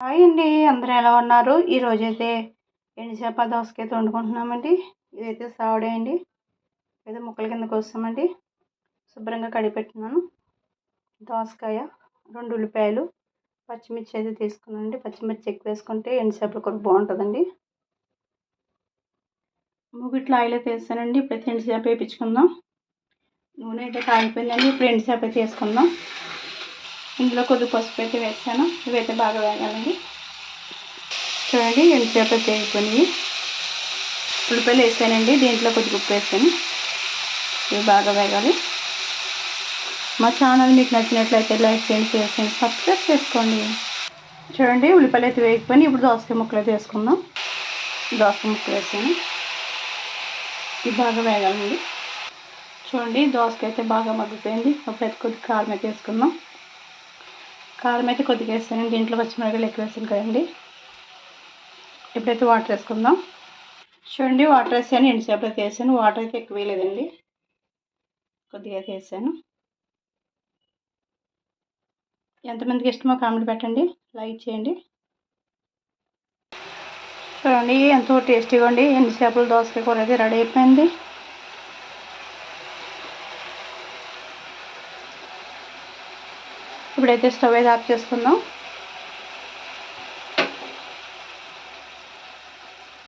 Hi అండి అందరూ ఎలా ఉన్నారు? ఈరోజైతే ఎండుచేప దోసకాయ అయితే వండుకుంటున్నామండి ఇదైతే సావడే అండి. ఏదో ముక్కల కింద వస్తామండి. శుభ్రంగా కడిగిపెట్టున్నాను. దోసకాయ రెండు ఉల్లిపాయలు పచ్చిమిర్చి అయితే తీసుకున్నానండి. పచ్చిమిర్చి ఎక్కువ వేసుకుంటే ఎండు చేపలు కూర బాగుంటుందండి. మూగిట్లో ఆయిల్ అయితే వేసానండి ఇప్పుడైతే ఎండుచేప వేయించుకుందాం. నూనె అయితే కాగిపోయిందండి. ఇప్పుడు ఎండుచేప అయితే వేసుకుందాం. ఇందులో కొద్ది పసుపు అయితే వేసాను. ఇవైతే బాగా వేగాలండి. చూడండి ఎంతసేపు అయితే అయిపోయినాయి ఉల్లిపాయలు వేసానండి. దీంట్లో కొద్దిగా ఉప్పు వేసాను. ఇవి బాగా వేగాలి. మా ఛానల్ మీకు నచ్చినట్లయితే లైక్ చేయండి షేర్ చేయండి సబ్స్క్రైబ్ చేసుకోండి. చూడండి ఉల్లిపాయలు అయితే వేగిపోయినాయి. ఇప్పుడు దోసకాయ ముక్కలు అయితే వేసుకుందాం. దోసకాయ ముక్కలు వేసాను. ఇవి బాగా వేగాలండి. చూడండి దోసకాయ అయితే బాగా మగ్గిపోయింది. అప్పుడైతే కొద్దిగా కారం అయితే వేసుకుందాం. కారం అయితే కొద్దిగా వేస్తాను. దీంట్లో పచ్చిమిరపకాయలు ఎక్కువ వేసాను కదండి. ఇప్పుడైతే వాటర్ వేసుకుందాం. చూడండి వాటర్ వేసాను ఎండుసేపు అయితే వేసాను? వాటర్ అయితే ఎక్కువ వేయలేదండి. కొద్దిగా అయితే వేసాను. ఎంతమందికి ఇష్టమో కామెంట్ పెట్టండి. లైక్ చేయండి. చూడండి ఎంతో టేస్టీగా ఉండి ఎండు చేపలు దోసకాయ కూర అయితే రెడీ అయిపోయింది. ఇప్పుడైతే స్టవ్ అయితే ఆఫ్ చేసుకుందాం.